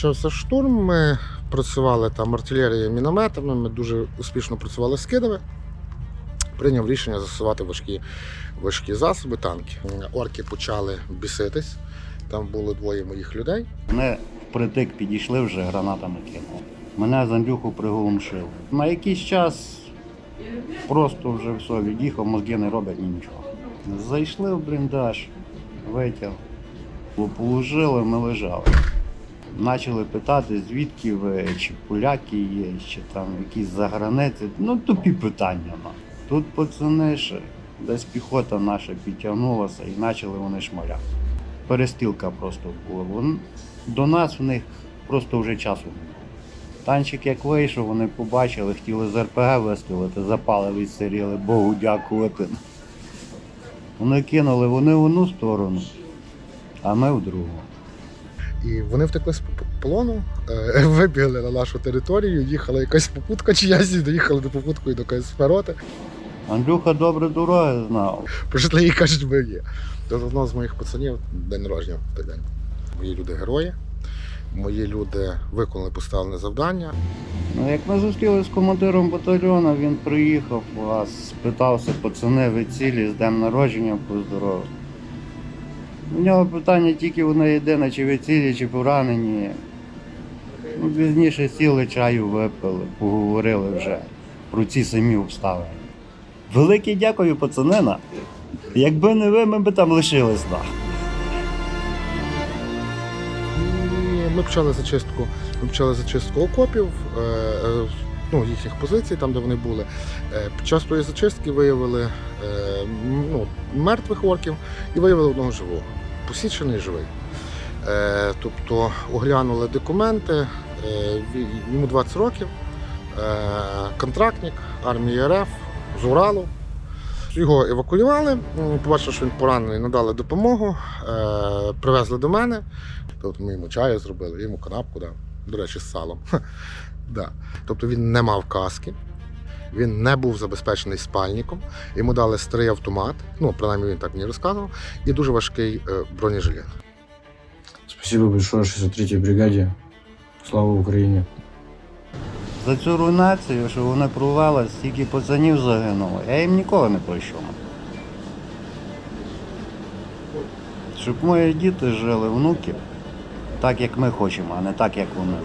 почався штурм. Ми працювали там артилерією, мінометами, ми дуже успішно працювали з кидами. Прийняв рішення застосувати важкі, важкі засоби, танки. Орки почали біситись. Там було двоє моїх людей. Вони впритик підійшли вже гранатами кинули. Мене з приголомшив. На якийсь час просто вже все від'їхав, мозги не роблять нічого. Зайшли в бліндаж, витяг, положили, ми лежали. Почали питати, звідки ви, чи поляки є, чи там якісь заграниці. Ну, тупі питання. Тут пацани десь піхота наша підтягнулася і почали вони шмаляти. Перестілка просто була. Вон- До нас в них просто вже часу не було. Танчик як вийшов, вони побачили, хотіли з РПГ вистрілити, запали відсиріли, Богу дякувати. Вони кинули вони в одну сторону, а ми в другу. І вони втекли з полону, е, вибігли на нашу територію, їхала якась попутка чиясь, і доїхали до попуткою до якоїсь роти. Андрюха добре дороги знав. Прийшли і кажуть, ми є. До одного з моїх пацанів день народження в той день. Мої люди герої. Мої люди виконали поставлене завдання. Ну, як ми зустрілися з командиром батальйону, він приїхав, вас спитався, пацани, ви цілі, з днем народження поздоровив. У нього питання тільки одне єдине, чи ви цілі, чи поранені. Ну, пізніше сіли, чаю випили, поговорили вже про ці самі обставини. Велике дякую, пацанина. Якби не ви, ми б там лишились. Да. Ми почали зачистку, ми почали зачистку окопів, е, е, ну, їхніх позицій, там, де вони були. Е, Під час тої зачистки виявили е, ну, мертвих орків і виявили одного живого, посічений живий. Е, Тобто оглянули документи, йому 20 років, контрактник армії РФ з Уралу. Його евакуювали, побачили, що він поранений, надали допомогу, привезли до мене. Тобто ми йому чаю зробили, йому канапку дав, до речі, з салом. да. Тобто він не мав каски, він не був забезпечений спальником. Йому дали старий автомат, ну, принаймні він так мені розказував, і дуже важкий е, бронежилет. Спасибо большое 63-й бригаде. Слава Украине. За цю руйнацію, що вони провели, стільки пацанів загинуло, я їм ніколи не прощу. Щоб мої діти жили, внуки, так як ми хочемо, а не так, як вони.